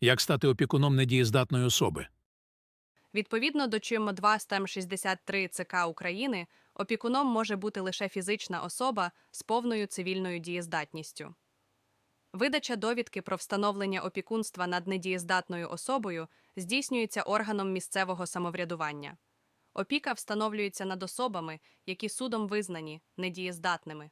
Як стати опікуном недієздатної особи? Відповідно до ЧМ 2 стем 63 ЦК України, опікуном може бути лише фізична особа з повною цивільною дієздатністю. Видача довідки про встановлення опікунства над недієздатною особою здійснюється органом місцевого самоврядування. Опіка встановлюється над особами, які судом визнані недієздатними.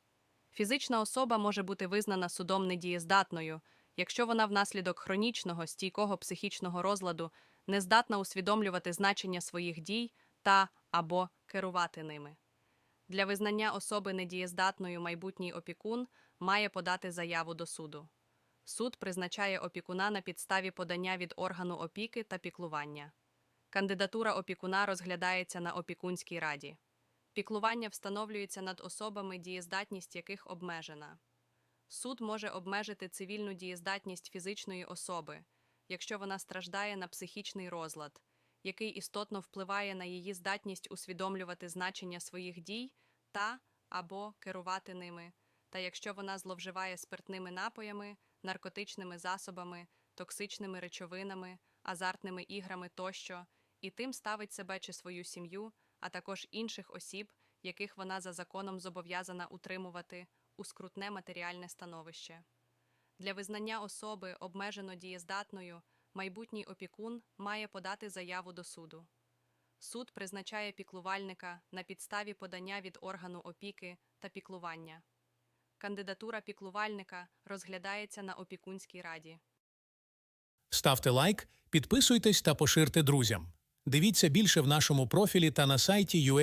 Фізична особа може бути визнана судом недієздатною, якщо вона внаслідок хронічного стійкого психічного розладу не здатна усвідомлювати значення своїх дій та або керувати ними. Для визнання особи недієздатною майбутній опікун має подати заяву до суду. Суд призначає опікуна на підставі подання від органу опіки та піклування. Кандидатура опікуна розглядається на опікунській раді. Піклування встановлюється над особами, дієздатність яких обмежена. Суд може обмежити цивільну дієздатність фізичної особи, якщо вона страждає на психічний розлад, який істотно впливає на її здатність усвідомлювати значення своїх дій та або керувати ними, та якщо вона зловживає спиртними напоями, наркотичними засобами, токсичними речовинами, азартними іграми тощо, і тим ставить себе чи свою сім'ю, а також інших осіб, яких вона за законом зобов'язана утримувати у скрутне матеріальне становище. Для визнання особи обмежено дієздатною майбутній опікун має подати заяву до суду. Суд призначає піклувальника на підставі подання від органу опіки та піклування. Кандидатура піклувальника розглядається на опікунській раді. Ставте лайк, підписуйтесь та поширте друзям. Дивіться більше в нашому профілі та на сайті UA